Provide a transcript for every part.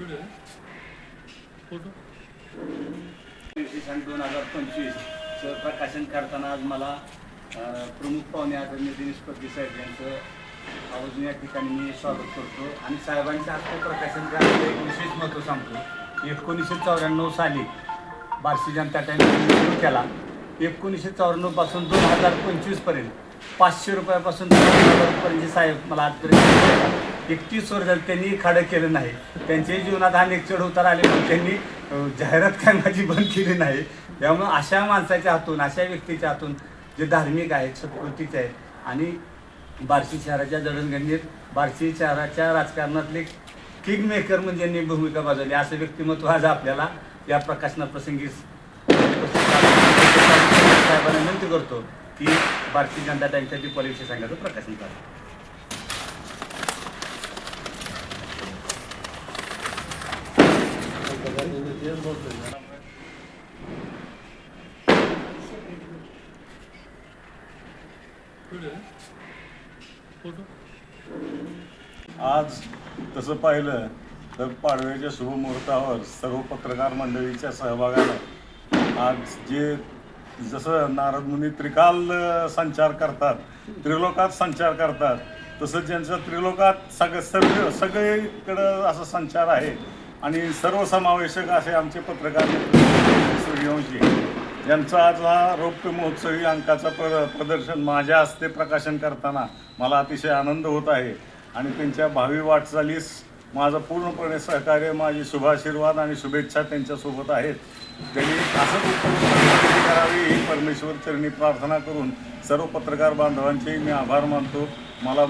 दोन हजार पंचवीस प्रकाशन करताना आज मला प्रमुख पाहुणे आदरणीय दिनेश पत्ती साहेब यांचं आवर्जून या ठिकाणी मी स्वागत करतो. आणि साहेबांच्या हस्ते प्रकाशन करायचं एक विशेष महत्त्व सांगतो. एकोणीसशे चौऱ्याण्णव साली बार्शी जनता टाइम सुरू केला. एकोणीसशे चौऱ्याण्णवपासून दोन हजार पंचवीसपर्यंत पाचशे रुपयापासून दोन हजार रुपयांचे साहेब मला आजपर्यंत एकतीस वर्ष त्यांनी खाडं केलं नाही. त्यांच्याही जीवनात हा चढ उतार आले पण त्यांनी जाहिरात करण्याची बंद केली नाही. त्यामुळे अशा माणसाच्या हातून अशा व्यक्तीच्या हातून जे धार्मिक आहेत सत्कृतीचे आहेत आणि बार्शी शहराच्या जडणघडणीत बार्शी शहराच्या राजकारणातले किंग मेकर म्हणजे यांनी भूमिका बजावली. असं व्यक्तिमत्व आज आपल्याला या प्रकाशनाप्रसंगी साहेबांना विनंती करतो की बार्शी जनता टाईमच्या परीक्षा सांगायचं प्रकाशन करा. कुठे आज तसं पाहिलं तर पाडव्याच्या शुभमुहूर्तावर सर्व पत्रकार मंडळीच्या सहभागानं आज जे जसं नारद मुनी त्रिकाल संचार करतात त्रिलोकात संचार करतात तसं ज्यांचं त्रिलोकात सग सर्व सगळीकडं असं संचार आहे आणि सर्वसमावेशक असे आमचे पत्रकार सूर्यवंशी यांचा आज हा रौप्य महोत्सवी अंकाचा प्र प्रदर्शन माझ्या हस्ते प्रकाशन करताना मला अतिशय आनंद होत आहे. आणि त्यांच्या भावी वाटचालीस माझं पूर्णपणे सहकार्य माझी शुभाशीर्वाद आणि शुभेच्छा त्यांच्यासोबत आहेत. त्यांनी असंच उत्तम करावी ही परमेश्वर चरणी प्रार्थना करून सर्व पत्रकार बांधवांचे मी आभार मानतो. मला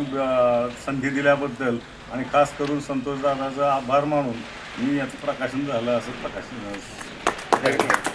संधी दिल्याबद्दल आणि खास करून संतोष दादाचा आभार मानून मी याचं प्रकाशन झालं असं प्रकाशन